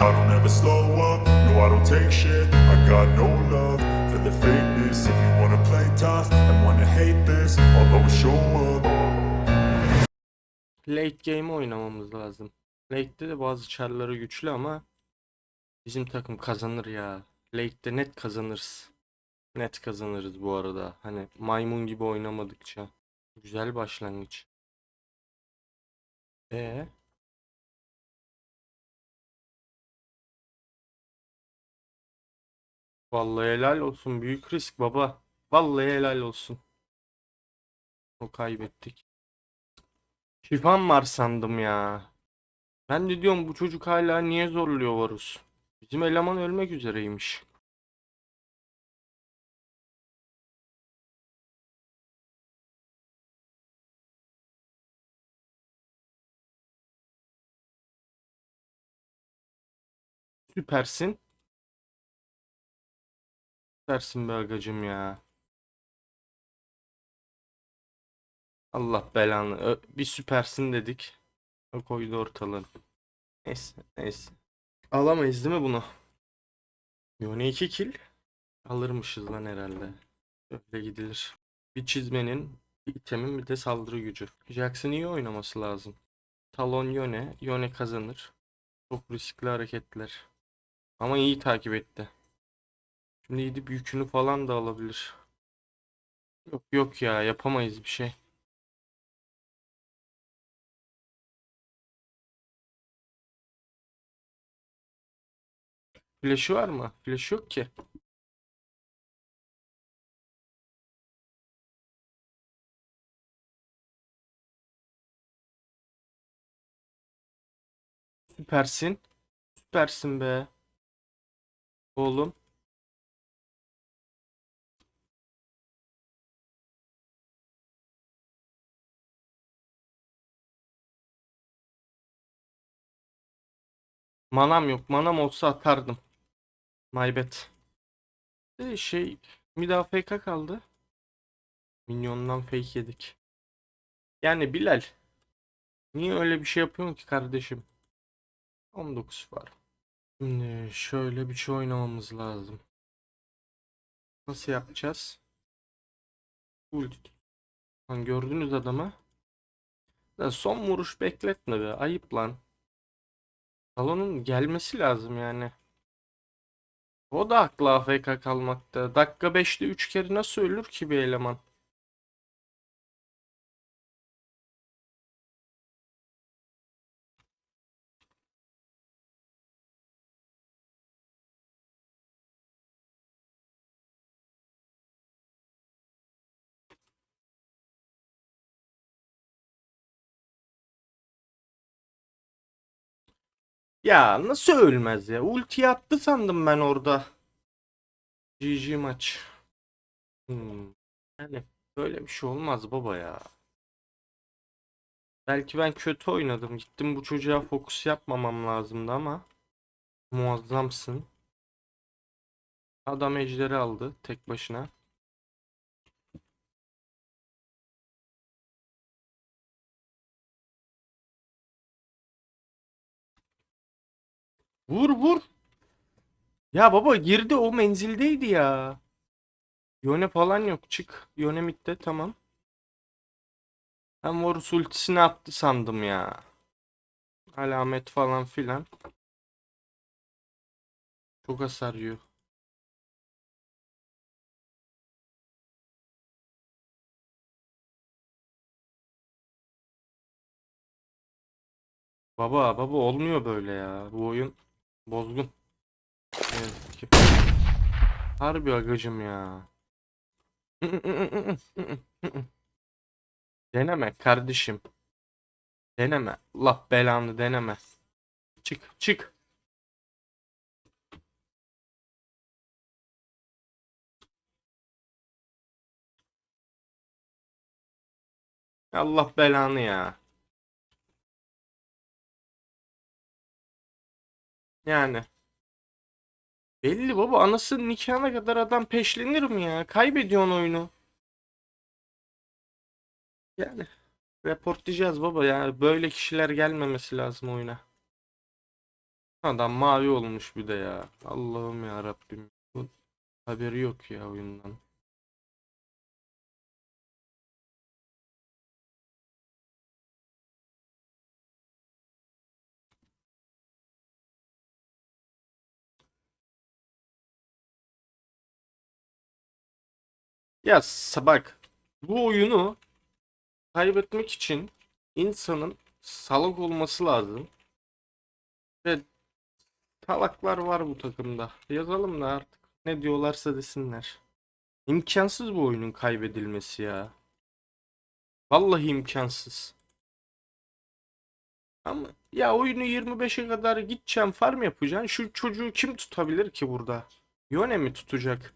I don't ever slow up, no I don't take shit I got no love for the fakeness If you wanna play tough and wanna hate this I'll always show up Late game oynamamız lazım. Late'de de bazı çarları güçlü ama bizim takım kazanır ya. Late'de net kazanırız. Net kazanırız bu arada. Hani maymun gibi oynamadıkça. Güzel başlangıç. E Vallahi helal olsun. Büyük risk baba. Vallahi helal olsun. O kaybettik. Şifam var sandım ya. Ben de diyorum bu çocuk hala niye zorluyor Varus? Bizim eleman ölmek üzereymiş. Süpersin. Süpersin be agacım ya. Allah belanı. Bir süpersin dedik. O koydu ortalığı. Neyse, neyse. Alamayız değil mi bunu? Yone 2 kill. Alırmışız lan herhalde. Öyle gidilir. Bir çizmenin, bir itemin bir de saldırı gücü. Jackson iyi oynaması lazım. Talon Yone. Yone kazanır. Çok riskli hareketler. Ama iyi takip etti. Şimdi gidip yükünü falan da alabilir. Yok yok ya yapamayız bir şey. Flash'ı var mı? Flash yok ki. Süpersin. Süpersin be. Oğlum. Manam yok. Manam olsa atardım. My bad. Ee, şey mid AFK kaldı. Minyondan fake yedik. Yani Bilal. Niye öyle bir şey yapıyorsun ki kardeşim? 19 var. Şimdi şöyle bir şey oynamamız lazım. Nasıl yapacağız? Ulti. Lan gördünüz adamı. Son vuruş bekletme be. Ayıp lan. Salonun gelmesi lazım yani. O da haklı AFK kalmakta. Dakika 5'te 3 kere nasıl ölür ki bir eleman? Ya nasıl ölmez ya? Ulti attı sandım ben orada. GG maç. Hmm. Yani böyle bir şey olmaz baba ya. Belki ben kötü oynadım. Gittim bu çocuğa fokus yapmamam lazımdı ama muazzamsın. Adam ejderi aldı tek başına. Vur vur. Ya baba girdi o menzildeydi ya. Yone falan yok. Çık. Yone midde tamam. Ben Varus ultisini attı sandım ya. Alamet falan filan. Çok hasar yiyor. Baba baba olmuyor böyle ya. Bu oyun bozgun. Harbi agacım ya. Deneme kardeşim. Deneme. Allah belanı deneme. Çık çık. Allah belanı ya. Yani. Belli baba anasının nikahına kadar adam peşlenir mi ya? Kaybediyorsun oyunu. Yani reportlayacağız baba ya. Böyle kişiler gelmemesi lazım oyuna. Adam mavi olmuş bir de ya. Allah'ım ya Rabbim. Haberi yok ya oyundan. Ya bak bu oyunu kaybetmek için insanın salak olması lazım. Ve salaklar var bu takımda. Yazalım da artık ne diyorlarsa desinler. İmkansız bu oyunun kaybedilmesi ya. Vallahi imkansız. Ama ya oyunu 25'e kadar gideceğim farm yapacaksın. Şu çocuğu kim tutabilir ki burada? Yone mi tutacak?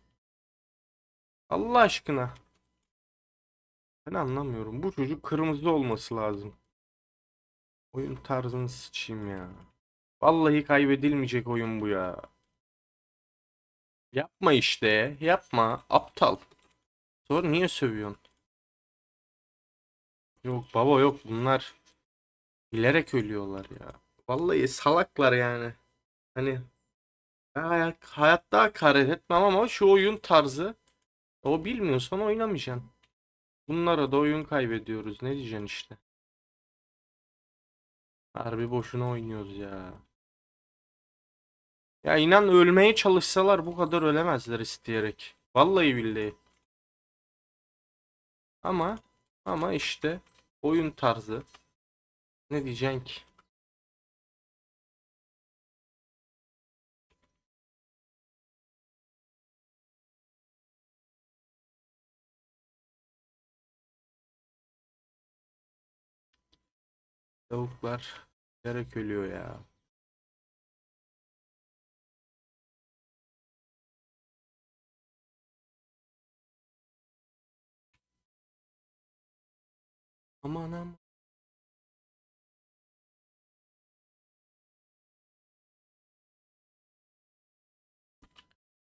Allah aşkına. Ben anlamıyorum. Bu çocuk kırmızı olması lazım. Oyun tarzını sıçayım ya. Vallahi kaybedilmeyecek oyun bu ya. Yapma işte. Yapma. Aptal. Sonra niye sövüyorsun? Yok baba yok bunlar bilerek ölüyorlar ya. Vallahi salaklar yani. Hani ben hayat, hayatta hakaret etmem ama şu oyun tarzı o bilmiyorsan oynamayacaksın. Bunlara da oyun kaybediyoruz. Ne diyeceksin işte. Harbi boşuna oynuyoruz ya. Ya inan ölmeye çalışsalar bu kadar ölemezler isteyerek. Vallahi billahi. Ama ama işte oyun tarzı. Ne diyeceksin ki? Tavuklar gerek ölüyor ya. Aman aman.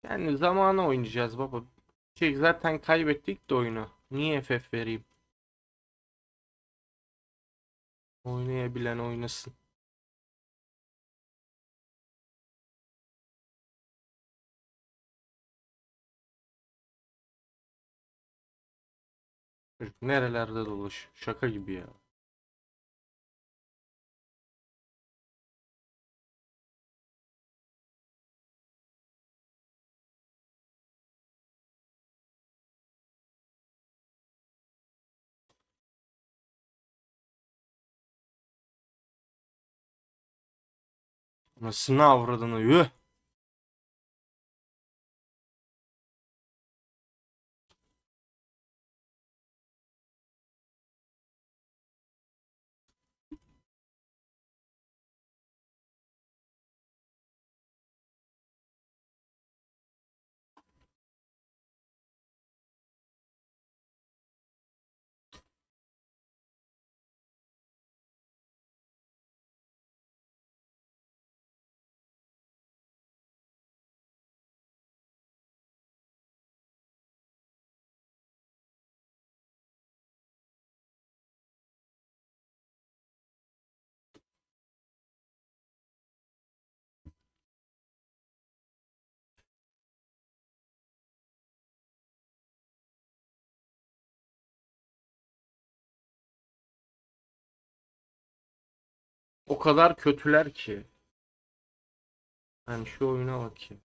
Yani zamanı oynayacağız baba. Şey zaten kaybettik de oyunu. Niye FF vereyim? Oynayabilen oynasın. Çocuk nerelerde dolaş? Şaka gibi ya. Anasını avradını yuh. O kadar kötüler ki. Ben şu oyuna bakayım.